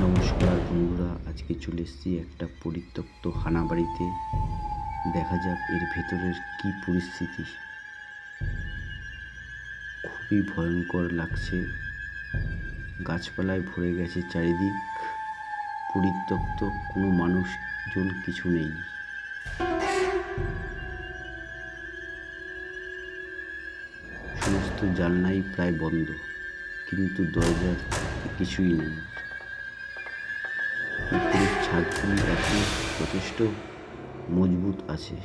নমস্কার বন্ধুরা, আজকে চলে এসেছি একটা পরিত্যক্ত হানা বাড়িতে দেখা যাক এর ভেতরের কি পরিস্থিতি। খুবই ভয়ঙ্কর লাগছে। গাছপালায় ভরে গেছে চারিদিক। পরিত্যক্ত, কোনো মানুষজন কিছু নেই। সমস্ত জানলাই প্রায় বন্ধ, কিন্তু দরজার কিছুই নেই। ছাদগুলি এখন যথেষ্ট মজবুত আছে।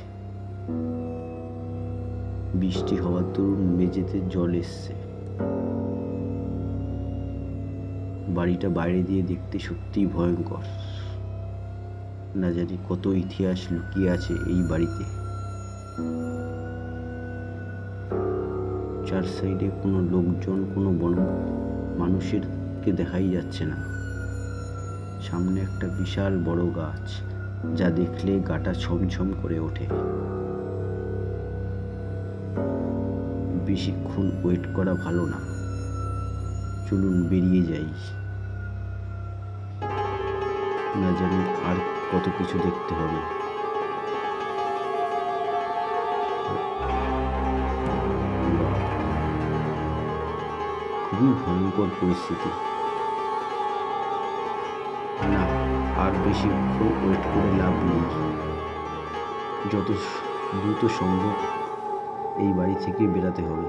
বৃষ্টি হওয়ার দরুন মেঝেতে জল এসছে। বাড়িটা বাইরে দিয়ে দেখতে সত্যিই ভয়ঙ্কর। না জানি কত ইতিহাস লুকিয়ে আছে এই বাড়িতে। চার সাইডে কোনো লোকজন, কোনো বন মানুষেরকে দেখাই যাচ্ছে না। সামনে একটা বিশাল বড় গাছ, যা দেখলে গাটা ছমছম করে ওঠে। বেশিক্ষণ ওয়েট করা ভালো না। চলুন বেরিয়ে যাই। না জানি আর কত কিছু দেখতে হবে। খুবই ভয়ঙ্কর পরিস্থিতি। আর বেশিক্ষণ ওয়েট করে লাভ নেই। যত দ্রুত সম্ভব এই বাড়ি থেকে বেরাতে হবে।